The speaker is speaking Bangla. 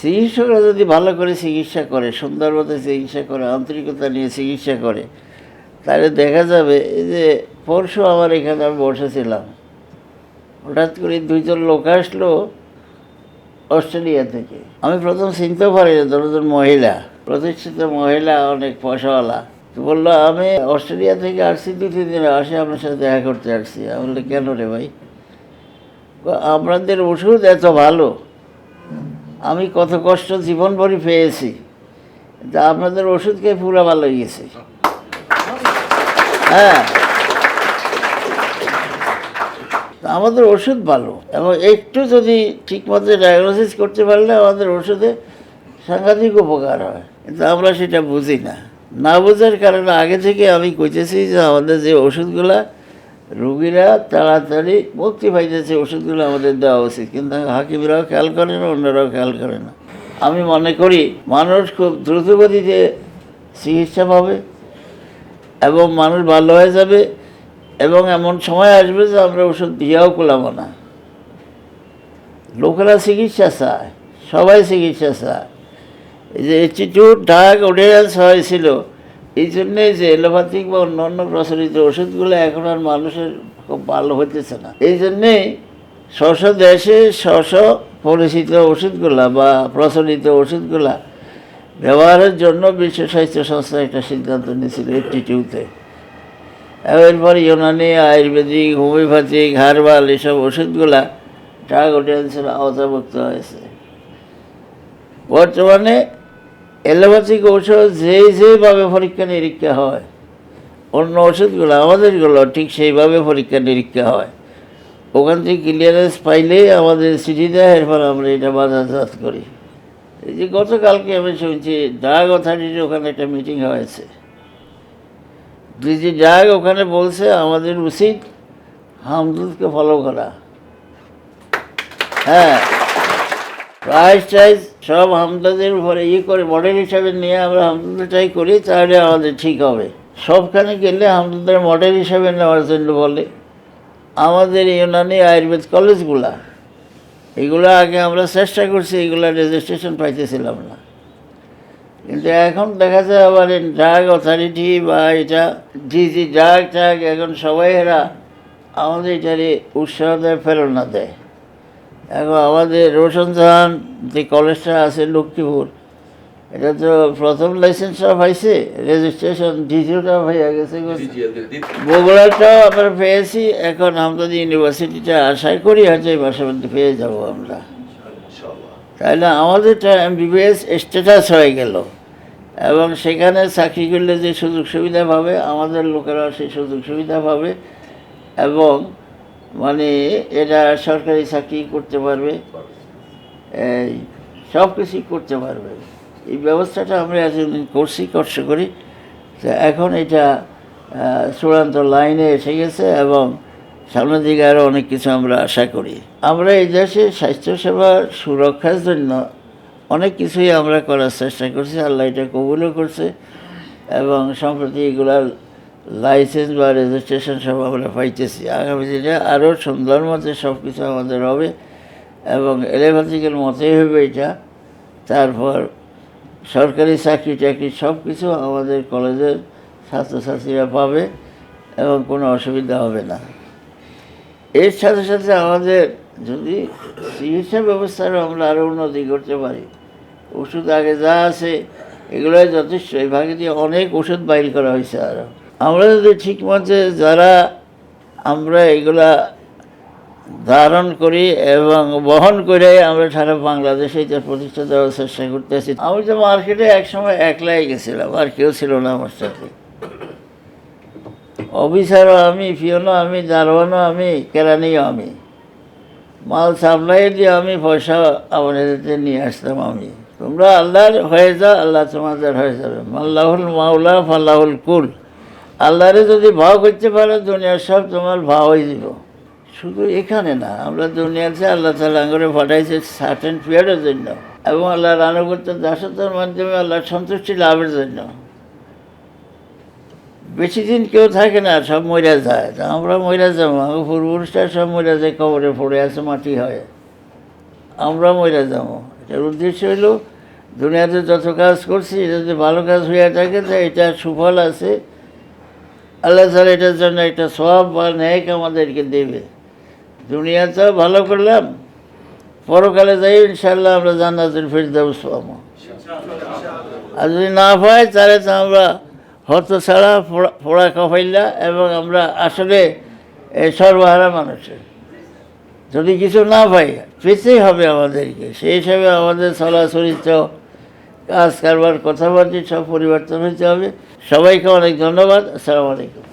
চিকিৎসকরা যদি ভালো করে চিকিৎসা করে সুন্দর মতো চিকিৎসা করে, আন্তরিকতা নিয়ে চিকিৎসা করে, তাহলে দেখা যাবে এই যে পরশু আমার এখানে আমি বসেছিলাম। হঠাৎ করে দুইজন লোক আসলো অস্ট্রেলিয়া থেকে। আমি প্রথম চিনতে পারি না দুজন মহিলা। প্রতিষ্ঠিত মহিলা, অনেক পয়সাওয়ালা বলল, আমি অস্ট্রেলিয়া থেকে আসছি দু তিন দিন আসে আপনার সাথে দেখা করতে আসছি। আমি বললি কেন রে ভাই? আপনাদের ওষুধ এত ভালো। আমি কত কষ্ট জীবন ভরি পেয়েছি। তা আপনাদের ওষুধ খেয়ে পুরো ভালো গেছে। হ্যাঁ। আমাদের ওষুধ ভালো এবং একটু যদি ঠিকমতো ডায়াগনোসিস করতে পারলে আমাদের ওষুধে সাংঘাতিক উপকার হয়। কিন্তু আমরা সেটা বুঝি না। না বোঝার কারণে আগে থেকে আমি কইতেছি যে আমাদের যে ওষুধগুলা রুগীরা তাড়াতাড়ি মুক্তি পাইতেছে, ওষুধগুলো আমাদের দেওয়া উচিত। কিন্তু হাকিমরাও খেয়াল করে না, অন্যরাও খেয়াল করে না। আমি মনে করি মানুষ খুব দ্রুতগতিতে চিকিৎসা পাবে এবং মানুষ ভালো হয়ে যাবে এবং এমন সময় আসবে যে আমরা ওষুধ দিয়েও কোলাবো না। লোকেরা চিকিৎসা চায়, সবাই চিকিৎসা চায়। এই যে ইনস্টিটিউট ডাক অডিয়েন্স হয়েছিল এই জন্যে যে এলোপ্যাথিক বা অন্যান্য প্রচলিত ওষুধগুলো এখন আর মানুষের খুব ভালো হতেছে না। এই জন্যে স্ব দেশে স্ব পরিচিত ওষুধগুলা বা প্রচলিত ওষুধগুলা ব্যবহারের জন্য বিশ্ব স্বাস্থ্য সংস্থা একটা সিদ্ধান্ত নিয়েছিল ইনস্টিটিউটে এরপর ইউনানি, আয়ুর্বেদিক, হোমিওপ্যাথিক, হার্বাল এসব ওষুধগুলা ড্রাগ অডিয়েন্সের আওতাভুক্ত হয়েছে। বর্তমানে অ্যালোপ্যাথিক ঔষধ যেই যেইভাবে পরীক্ষা নিরীক্ষা হয়, অন্য ওষুধগুলো, আমাদেরগুলো ঠিক সেইভাবে পরীক্ষা নিরীক্ষা হয়। ওখান থেকে ক্লিয়ারেন্স পাইলেই আমাদের চিঠি দেয়, এরপর আমরা এটা বাজারজাত করি। এই যে গতকালকে আমি শুনছি ড্রাগ অথরিটির ওখানে একটা মিটিং হয়েছে। ডিজি ড্রাগ ওখানে বলছে, আমাদের উচিত হামদুদকে ফলো করা। হ্যাঁ প্রাইস টাইজ সব হামদাদের উপরে ইয়ে করে মডেল হিসাবে নিয়ে আমরা হামদাটাই করি, তাহলে আমাদের ঠিক হবে। সবখানে গেলে হামদাদের মডেল হিসাবে নেওয়ার জন্য বলে। আমাদের ইউনানি আয়ুর্বেদ কলেজগুলা, এগুলো আগে আমরা চেষ্টা করছি, এগুলো রেজিস্ট্রেশন পাইতেছিলাম না। কিন্তু এখন দেখা যায় আবার ড্রাগ অথরিটি বা এটা ডিজি ড্রাগ ট্রাগ এখন সবাই এরা আমাদের এটারে উৎসাহ দেয়, প্রেরণা দেয়। এখন আমাদের রোশন জাহান যে কলেজটা আছে লক্ষ্মীপুর এটা তো প্রথম লাইসেন্সটা পাইছে রেজিস্ট্রেশন দ্বিতীয়টা হয়ে গেছে বগুড়াটাও আমরা পেয়েছি এখন আমাদের ইউনিভার্সিটিটা আশাই করি হয়তো এই মাসের মধ্যে পেয়ে যাব আমরা। তাহলে আমাদেরটা এমবিবিএস স্ট্যাটাস হয়ে গেল এবং সেখানে চাকরি করলে যে সুযোগ সুবিধা পাবে আমাদের লোকেরা সেই সুযোগ সুবিধা পাবে এবং মানে এটা সরকারি চাকরি করতে পারবে। এই সব কিছুই করতে পারবে। এই ব্যবস্থাটা আমরা এতদিন করছি, কষ্ট করি। তো এখন এটা চূড়ান্ত লাইনে এসে গেছে এবং সামনের দিকে আরও অনেক কিছু আমরা আশা করি। আমরা এই দেশে স্বাস্থ্যসেবা সুরক্ষার জন্য অনেক কিছুই আমরা করার চেষ্টা করছি। আল্লাহ এটা কবুলও করছে এবং সম্প্রতি এগুলার লাইসেন্স বা রেজিস্ট্রেশন সব আমরা পাইতেছি। আগামী দিনে আরও সুন্দর মতে সব কিছু আমাদের হবে এবং এলোপ্যাথিক্যাল মতেই হবে এটা। তারপর সরকারি চাকরি টাকরি সব কিছু আমাদের কলেজের ছাত্রছাত্রীরা পাবে এবং কোনো অসুবিধা হবে না। এর সাথে সাথে আমাদের যদি চিকিৎসা ব্যবস্থারও আমরা আরও উন্নতি করতে পারি, ওষুধ আগে যা আছে এগুলোই যথেষ্ট। এই ভাগে দিয়ে অনেক ওষুধ বাইর করা হয়েছে আরও। আমরা যদি ঠিক মতে যারা আমরা এগুলা ধারণ করি এবং বহন করে আমরা সারা বাংলাদেশে এটা প্রতিষ্ঠা দেওয়ার চেষ্টা করতেছি। আমি তো মার্কেটে একসময় একলাই গেছিলাম, আর কেউ ছিল না আমার সাথে। অফিসারও আমি ফিওনও আমি, দারোয়ানও আমি, কেরানিও আমি। মাল সাপ্লাই দিয়ে আমি পয়সা আমাদের নিয়ে আসতাম আমি। তোমরা আল্লাহর হয়ে যাও, আল্লাহ তোমাদের হয়ে যাবে। মাল্লাহুল মাওলা, ফাল্লাহুল কুল। আল্লাহরে যদি ভাও করতে পারো, দুনিয়ার সব তোমার ভাও হয়ে শুধু এখানে না, আমরা দুনিয়াতে আল্লাহ তালা করে পাঠাইছে সার্টেন পিরিয়ডের জন্য। এবং আল্লাহর আনুগত্য দাসত্বের মাধ্যমে আল্লাহর সন্তুষ্টি লাভের জন্য। বেশি দিন কেউ থাকে না, সব মরে যায়। আমরা মরে যাব আমার পূর্বপুরুষরা সব মরে যায়, কবরে পড়ে আছে, মাটি হয়। আমরা মরে যাব। এটার উদ্দেশ্য হলো, দুনিয়াতে যত কাজ করছি, যদি ভালো কাজ হইয়া থাকে, তো এটা সুফল আছে। আল্লাহ তালা এটার জন্য একটা সব বা ন্যায়ক আমাদেরকে দেবে। দুনিয়াতেও ভালো করলাম, পরকালে যাই ইনশাল্লাহ আমরা জান্নাতুল ফেরদাউস পাবো। আর যদি না পাই, তাহলে তো আমরা হত ছাড়া পোড়া- পোড়া কফাইলা এবং আমরা আসলে সর্বহারা মানুষের। যদি কিছু না পাই পেতেই হবে আমাদেরকে। সেই হিসাবে আমাদের চলাচরিত কাজ কারবার কথাবার্তা সব পরিবর্তন হতে হবে। সবাইকে অনেক ধন্যবাদ। আসসালাম আলাইকুম।